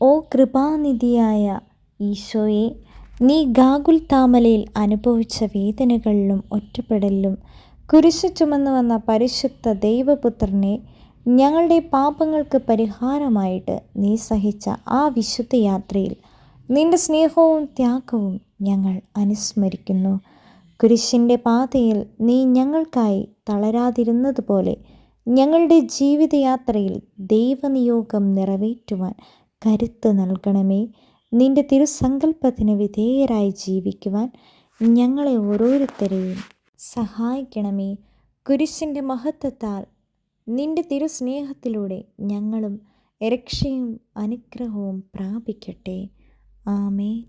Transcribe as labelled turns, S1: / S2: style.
S1: ഓ കൃപാനിധിയായ ഈശോയെ നീ ഗാഗുൽ താമലയിൽ അനുഭവിച്ച വേദനകളിലും ഒറ്റപ്പെടലിലും കുരിശു ചുമന്നു വന്ന പരിശുദ്ധ ദൈവപുത്രനെ ഞങ്ങളുടെ പാപങ്ങൾക്ക് പരിഹാരമായിട്ട് നീ സഹിച്ച ആ വിശുദ്ധ യാത്രയിൽ നിന്റെ സ്നേഹവും ത്യാഗവും ഞങ്ങൾ അനുസ്മരിക്കുന്നു. കുരിശിന്റെ പാതയിൽ നീ ഞങ്ങൾക്കായി തളരാതിരുന്നതുപോലെ ഞങ്ങളുടെ ജീവിതയാത്രയിൽ ദൈവനിയോഗം നിറവേറ്റുവാൻ കരുത്ത് നൽകണമേ. നിന്റെ തിരുസങ്കല്പത്തിന് വിധേയരായി ജീവിക്കുവാൻ ഞങ്ങളെ ഓരോരുത്തരെയും സഹായിക്കണമേ. കുരിശിന്റെ മഹത്വത്താൽ നിന്റെ തിരുസ്നേഹത്തിലൂടെ ഞങ്ങളും രക്ഷയും അനുഗ്രഹവും പ്രാപിക്കട്ടെ. ആമേ